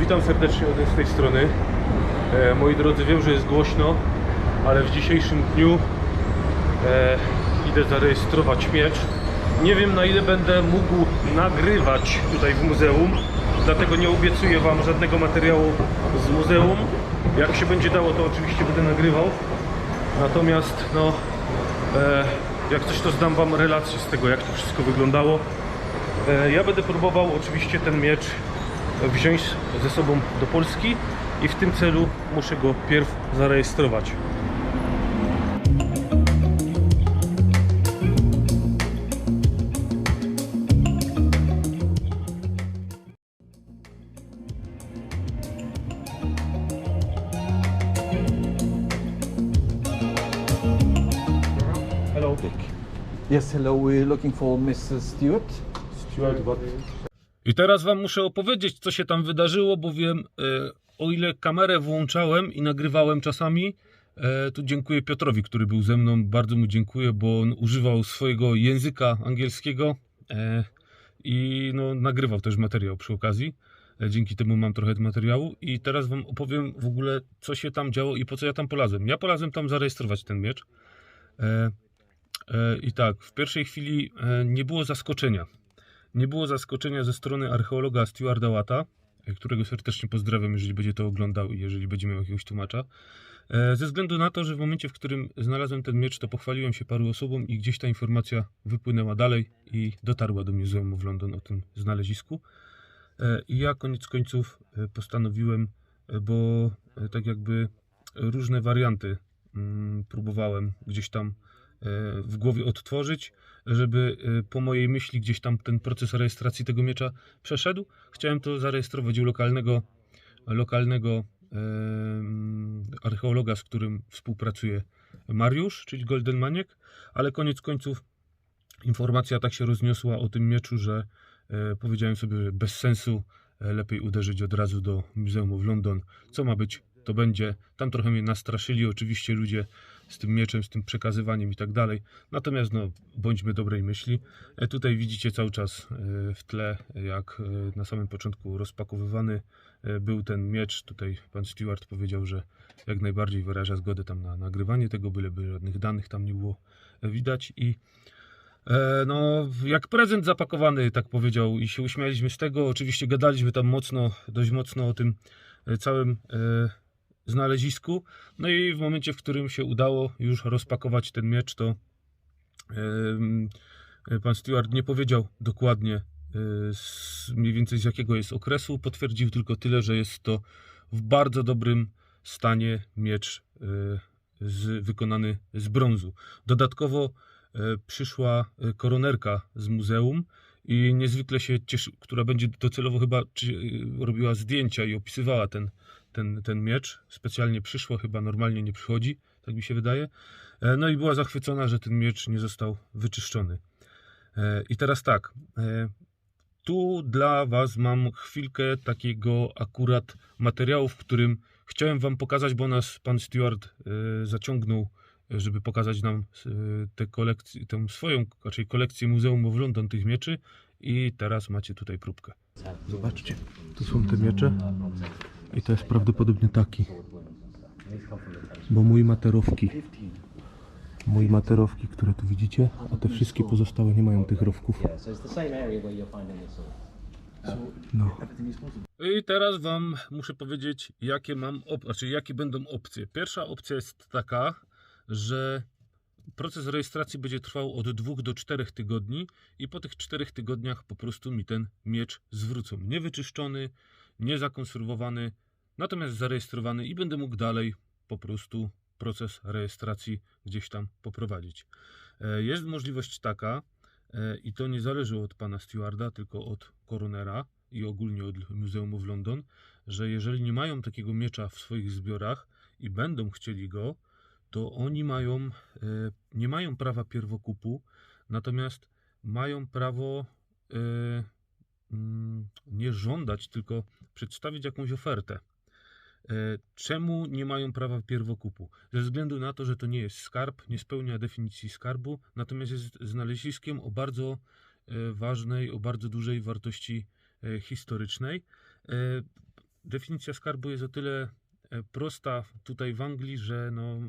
Witam serdecznie z tej strony. E, moi drodzy, wiem, że jest głośno, ale w dzisiejszym dniu e, idę zarejestrować miecz. Nie wiem na ile będę mógł nagrywać tutaj w muzeum, dlatego nie obiecuję Wam żadnego materiału z muzeum. Jak się będzie dało, to oczywiście będę nagrywał. Natomiast, no, e, jak coś, to zdam Wam relację z tego, jak to wszystko wyglądało. Ja będę próbował oczywiście ten miecz wziąć ze sobą do Polski i w tym celu muszę go pierw zarejestrować. Hello. Yes, hello. We're looking for Mrs. Stewart. Stuart, what? I teraz wam muszę opowiedzieć, co się tam wydarzyło, bowiem e, o ile kamerę włączałem i nagrywałem czasami, e, to dziękuję Piotrowi, który był ze mną. Bardzo mu dziękuję, bo on używał swojego języka angielskiego e, i no, nagrywał też materiał przy okazji. Dzięki temu mam trochę materiału i teraz wam opowiem w ogóle, co się tam działo i po co ja tam polazłem. Ja polazłem tam zarejestrować ten miecz. I tak, w pierwszej chwili nie było zaskoczenia. Nie było zaskoczenia ze strony archeologa Stewarda Watta, e, którego serdecznie pozdrawiam, jeżeli będzie to oglądał i jeżeli będzie miał jakiegoś tłumacza. E, Ze względu na to, że w momencie, w którym znalazłem ten miecz, to pochwaliłem się paru osobom i gdzieś ta informacja wypłynęła dalej i dotarła do Muzeum w London o tym znalezisku. E, I ja koniec końców postanowiłem, bo tak jakby różne warianty mm, próbowałem gdzieś tam w głowie odtworzyć, żeby e, po mojej myśli gdzieś tam ten proces rejestracji tego miecza przeszedł. Chciałem to zarejestrować u lokalnego, lokalnego archeologa, z którym współpracuje Mariusz, czyli Golden Maniek, ale koniec końców informacja tak się rozniosła o tym mieczu, że e, powiedziałem sobie, że bez sensu e, lepiej uderzyć od razu do Muzeum w London. Co ma być, to będzie. Tam trochę mnie nastraszyli oczywiście ludzie z tym mieczem, z tym przekazywaniem i tak dalej. Natomiast no, bądźmy dobrej myśli. E, Tutaj widzicie cały czas e, w tle, jak e, na samym początku rozpakowywany był ten miecz. Tutaj pan Stewart powiedział, że jak najbardziej wyraża zgodę tam na nagrywanie tego, byleby żadnych danych tam nie było widać i No, jak prezent zapakowany, tak powiedział, i się uśmialiśmy z tego. Oczywiście gadaliśmy tam mocno, dość mocno o tym całym znalezisku. No i w momencie, w którym się udało już rozpakować ten miecz, to pan Stewart nie powiedział dokładnie e, z, mniej więcej z jakiego jest okresu. Potwierdził tylko tyle, że jest to w bardzo dobrym stanie miecz e, z, wykonany z brązu. Dodatkowo e, przyszła koronerka z muzeum i niezwykle się cieszy, która będzie docelowo chyba robiła zdjęcia i opisywała ten, ten, ten miecz. Specjalnie przyszła, chyba normalnie nie przychodzi, tak mi się wydaje. E, No i była zachwycona, że ten miecz nie został wyczyszczony. E, I teraz tak, e, tu dla Was mam chwilkę takiego akurat materiału, w którym chciałem Wam pokazać, bo nas pan Stewart zaciągnął żeby pokazać nam tę kolekcję, tę swoją raczej kolekcję Muzeum w London tych mieczy i teraz macie tutaj próbkę. Zobaczcie, tu są te miecze i to jest prawdopodobnie taki, bo mój materowki, mój materowki, które tu widzicie, a te wszystkie pozostałe nie mają tych rowków. No. I teraz Wam muszę powiedzieć, jakie mam, op- znaczy jakie będą opcje. Pierwsza opcja jest taka, że proces rejestracji będzie trwał od 2 do 4 tygodni i po tych 4 tygodniach po prostu mi ten miecz zwrócą. Niewyczyszczony, niezakonserwowany, natomiast zarejestrowany i będę mógł dalej po prostu proces rejestracji gdzieś tam poprowadzić. E, Jest możliwość taka, e, i to nie zależy od pana Stewarda, tylko od koronera i ogólnie od Muzeum w London, że jeżeli nie mają takiego miecza w swoich zbiorach i będą chcieli go, to oni mają, e, nie mają prawa pierwokupu, natomiast mają prawo nie żądać, tylko przedstawić jakąś ofertę. E, Czemu nie mają prawa pierwokupu? Ze względu na to, że to nie jest skarb, nie spełnia definicji skarbu, natomiast jest znaleziskiem o bardzo e, ważnej, o bardzo dużej wartości e, historycznej. Definicja skarbu jest o tyle prosta tutaj w Anglii, że no,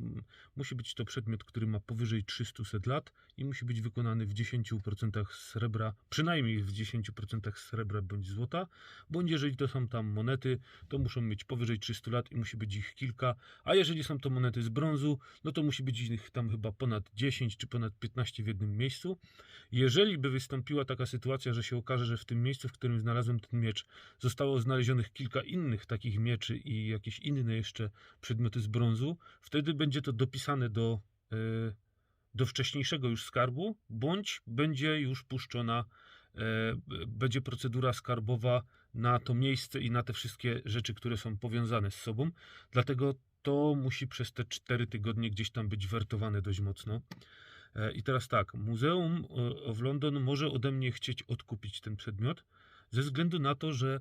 musi być to przedmiot, który ma powyżej 300 lat i musi być wykonany w 10% srebra, przynajmniej w 10% srebra bądź złota, bądź jeżeli to są tam monety, to muszą mieć powyżej 300 lat i musi być ich kilka, a jeżeli są to monety z brązu, no to musi być ich tam chyba ponad 10 czy ponad 15 w jednym miejscu. Jeżeli by wystąpiła taka sytuacja, że się okaże, że w tym miejscu, w którym znalazłem ten miecz, zostało znalezionych kilka innych takich mieczy i jakieś inne jeszcze przedmioty z brązu, wtedy będzie to dopisane do, e, do wcześniejszego już skarbu, bądź będzie już puszczona, e, będzie procedura skarbowa na to miejsce i na te wszystkie rzeczy, które są powiązane z sobą. Dlatego to musi przez te 4 tygodnie gdzieś tam być wertowane dość mocno. E, I teraz tak, Muzeum of London może ode mnie chcieć odkupić ten przedmiot, ze względu na to, że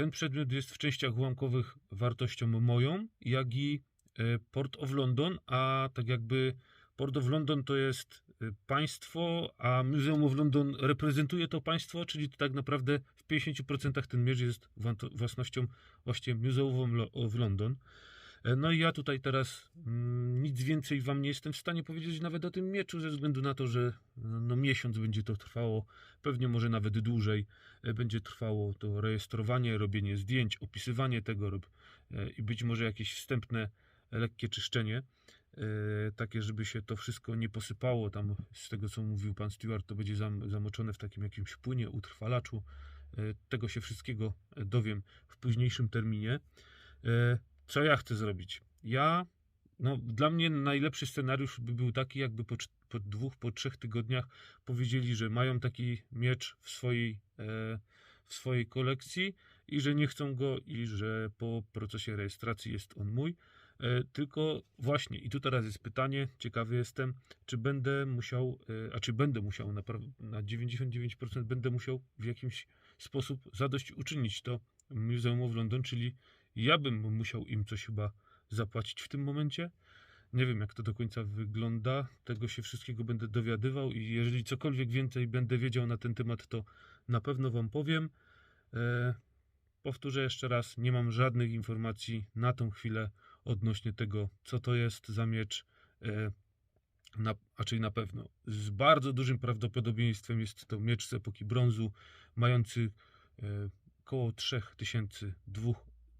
ten przedmiot jest w częściach ułamkowych wartością moją, jak i e, Port of London, a tak jakby Port of London to jest e, państwo, a Muzeum of London reprezentuje to państwo, czyli to tak naprawdę w 50% ten miecz jest własnością właśnie Muzeum of London. E, No i ja tutaj teraz mm, nic więcej wam nie jestem w stanie powiedzieć nawet o tym mieczu, ze względu na to, że no, no miesiąc będzie to trwało, pewnie może nawet dłużej e, będzie trwało to rejestrowanie, robienie zdjęć, opisywanie tego e, i być może jakieś wstępne lekkie czyszczenie, takie, żeby się to wszystko nie posypało tam z tego, co mówił pan Stewart, to będzie zam, zamoczone w takim jakimś płynie, utrwalaczu. Tego się wszystkiego dowiem w późniejszym terminie. Co ja chcę zrobić? Ja, no, dla mnie najlepszy scenariusz by był taki, jakby po, po dwóch, po trzech tygodniach powiedzieli, że mają taki miecz w swojej, e, w swojej kolekcji i że nie chcą go i że po procesie rejestracji jest on mój. E, Tylko właśnie, i tu teraz jest pytanie, ciekawy jestem, czy będę musiał, e, a czy będę musiał na, pra- na 99% będę musiał w jakimś sposób zadośćuczynić to Muzeum of London, czyli ja bym musiał im coś chyba zapłacić w tym momencie. Nie wiem, jak to do końca wygląda. Tego się wszystkiego będę dowiadywał i jeżeli cokolwiek więcej będę wiedział na ten temat, to na pewno Wam powiem. E, powtórzę jeszcze raz, nie mam żadnych informacji na tą chwilę odnośnie tego, co to jest za miecz. E, na, a czyli na pewno z bardzo dużym prawdopodobieństwem jest to miecz z epoki brązu, mający e, około 3000,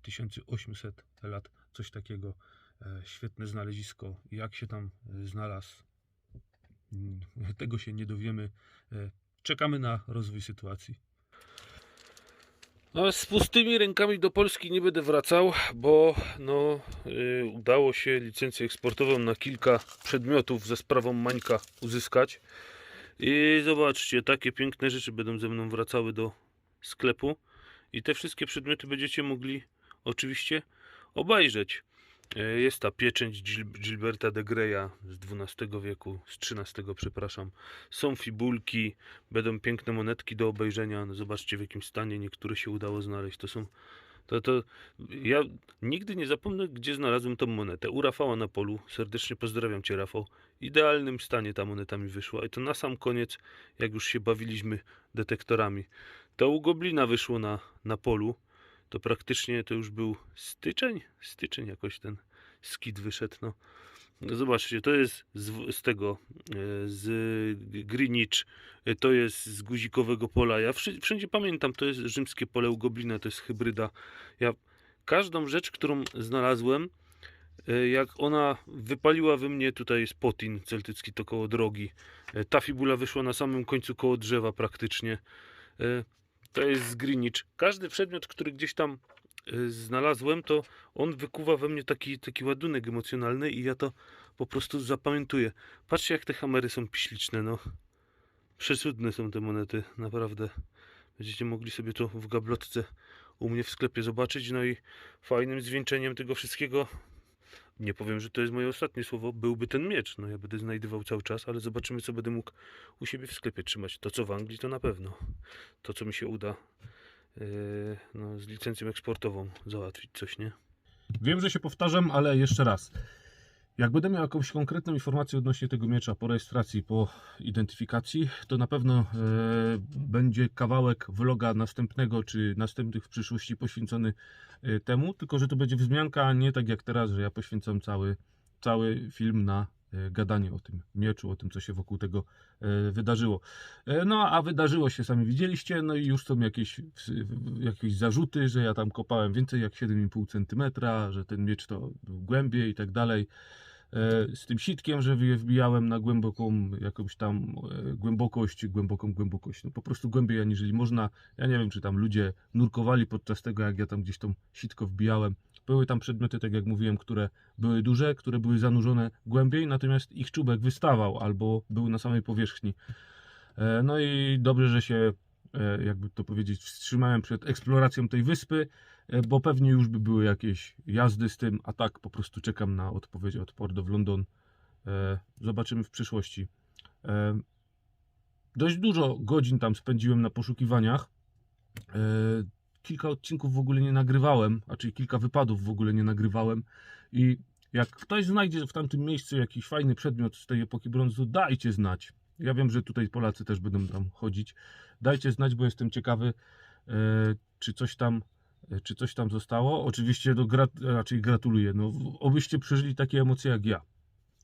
2800 lat, coś takiego. E, świetne znalezisko. Jak się tam e, znalazł, mm, tego się nie dowiemy. E, czekamy na rozwój sytuacji. No, z pustymi rękami do Polski nie będę wracał, bo no, y, udało się licencję eksportową na kilka przedmiotów ze sprawą Mańka uzyskać. I zobaczcie, takie piękne rzeczy będą ze mną wracały do sklepu. I te wszystkie przedmioty będziecie mogli oczywiście obejrzeć. E, Jest ta pieczęć Gil- Gilberta de Greya z XII wieku, z XIII, przepraszam. Są fibulki, będą piękne monetki do obejrzenia. No zobaczcie w jakim stanie niektóre się udało znaleźć. To są. To, to ja nigdy nie zapomnę, gdzie znalazłem tą monetę. U Rafała na polu. Serdecznie pozdrawiam Cię, Rafał. W idealnym stanie ta moneta mi wyszła. I to na sam koniec, jak już się bawiliśmy detektorami. To u Goblina wyszło na, na polu to praktycznie to już był styczeń, styczeń jakoś ten skid wyszedł, no. No Zobaczcie, to jest z, z tego, e, z Greenwich, e, to jest z guzikowego pola. Ja wszędzie pamiętam, to jest rzymskie pole u Goblina, to jest hybryda. Ja każdą rzecz, którą znalazłem, e, jak ona wypaliła we mnie, tutaj jest Potin celtycki, to koło drogi. Ta fibula wyszła na samym końcu koło drzewa praktycznie. To jest z Greenwich. Każdy przedmiot, który gdzieś tam y, znalazłem, to on wykuwa we mnie taki, taki ładunek emocjonalny i ja to po prostu zapamiętuję. Patrzcie, jak te hamery są piśliczne, no. Przecudne są te monety, naprawdę. Będziecie mogli sobie to w gablotce u mnie w sklepie zobaczyć. No i fajnym zwieńczeniem tego wszystkiego, nie powiem, że to jest moje ostatnie słowo, byłby ten miecz. No ja będę znajdywał cały czas, ale zobaczymy, co będę mógł u siebie w sklepie trzymać. To, co w Anglii, to na pewno to, co mi się uda yy, no, z licencją eksportową załatwić coś, nie? Wiem, że się powtarzam, ale jeszcze raz. Jak będę miał jakąś konkretną informację odnośnie tego miecza po rejestracji, po identyfikacji, to na pewno e, będzie kawałek vloga następnego, czy następnych w przyszłości poświęcony e, temu, tylko że to będzie wzmianka, a nie tak jak teraz, że ja poświęcam cały, cały film na e, gadanie o tym mieczu, o tym, co się wokół tego e, wydarzyło. E, No, a wydarzyło się, sami widzieliście, no i już są jakieś, jakieś zarzuty, że ja tam kopałem więcej jak 7,5 cm, że ten miecz to był głębiej i tak dalej. E, Z tym sitkiem, że je wbijałem na głęboką jakąś tam e, głębokość, głęboką głębokość, no po prostu głębiej aniżeli można. Ja nie wiem, czy tam ludzie nurkowali podczas tego, jak ja tam gdzieś tą sitko wbijałem. Były tam przedmioty, tak jak mówiłem, które były duże, które były zanurzone głębiej, natomiast ich czubek wystawał albo był na samej powierzchni. E, No i dobrze, że się, jakby to powiedzieć, wstrzymałem przed eksploracją tej wyspy, bo pewnie już by były jakieś jazdy z tym, a tak po prostu czekam na odpowiedź od Port of London. E, Zobaczymy w przyszłości. E, Dość dużo godzin tam spędziłem na poszukiwaniach. E, Kilka odcinków w ogóle nie nagrywałem, a czyli kilka wypadów w ogóle nie nagrywałem. I jak ktoś znajdzie w tamtym miejscu jakiś fajny przedmiot z tej epoki brązu, dajcie znać. Ja wiem, że tutaj Polacy też będą tam chodzić. Dajcie znać, bo jestem ciekawy, e, czy coś tam, e, czy coś tam zostało. Oczywiście no, grat, raczej gratuluję. No, obyście przeżyli takie emocje jak ja.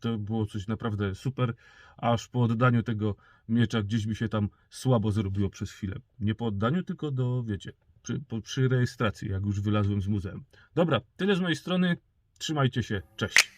To było coś naprawdę super, aż po oddaniu tego miecza gdzieś mi się tam słabo zrobiło przez chwilę. Nie po oddaniu, tylko do, wiecie, przy, po, przy rejestracji, jak już wylazłem z muzeum. Dobra, tyle z mojej strony. Trzymajcie się. Cześć.